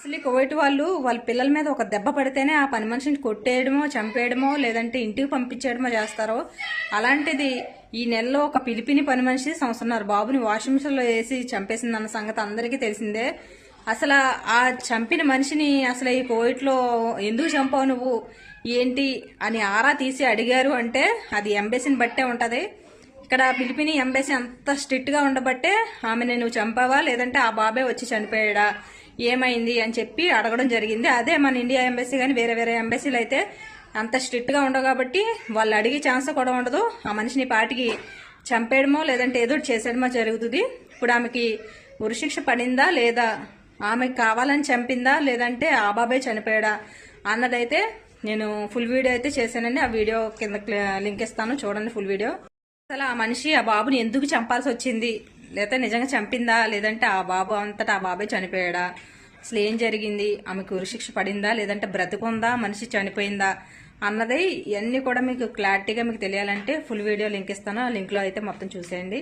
అసలు ఈ కోవిడ్ వాళ్ళు వాళ్ళ పిల్లల మీద ఒక దెబ్బ పడితేనే ఆ పని మనిషిని కొట్టేయడమో చంపేయడమో లేదంటే ఇంటికి పంపించేయడమో చేస్తారో. అలాంటిది ఈ నెలలో ఒక పిలిపిని పని మనిషి సంవత్సరంన్నర బాబుని వాషింగ్ మిషన్లో వేసి చంపేసిందన్న సంగతి అందరికీ తెలిసిందే. అసలు ఆ చంపిన మనిషిని అసలు ఈ కోవిడ్లో ఎందుకు చంపావు నువ్వు? ఏంటి అని ఆరా తీసి అడిగారు అంటే అది ఎంబెసీని బట్టే ఉంటది. ఇక్కడ పిలిపిని ఎంబెసీ అంత స్ట్రిక్ట్గా ఉండబట్టే ఆమెని నువ్వు చంపావా? లేదంటే ఆ బాబే వచ్చి చనిపోయాడా? ఏమైంది అని చెప్పి అడగడం జరిగింది. అదే మన ఇండియా ఎంబసీ కానీ వేరే వేరే ఎంబసీలు అయితే అంత స్ట్రిక్ట్గా ఉండవు కాబట్టి వాళ్ళు అడిగే ఛాన్స్ కూడా ఉండదు. ఆ మనిషిని పాటికి చంపేయడమో లేదంటే ఏదో చేసేయడమో జరుగుతుంది. ఇప్పుడు ఆమెకి ఉరిశిక్ష పడిందా లేదా? ఆమెకి కావాలని చంపిందా లేదంటే ఆ బాబాయ్ చనిపోయాడా అన్నదైతే నేను ఫుల్ వీడియో అయితే చేశానండి. ఆ వీడియో కింద లింక్ ఇస్తాను. చూడండి ఫుల్ వీడియో. అసలు ఆ మనిషి ఆ బాబుని ఎందుకు చంపాల్సి వచ్చింది? లేదా నిజంగా చంపిందా? లేదంటే ఆ బాబు అంతటా ఆ బాబే చనిపోయాడా? అసలు ఏం జరిగింది? ఆమెకు ఉరిశిక్ష పడిందా? లేదంటే బ్రతుకుందా? మనిషి చనిపోయిందా? అన్నది ఇవన్నీ కూడా మీకు క్లారిటీగా మీకు తెలియాలంటే ఫుల్ వీడియో లింక్ ఇస్తాను. ఆ లింక్లో అయితే మొత్తం చూసేయండి.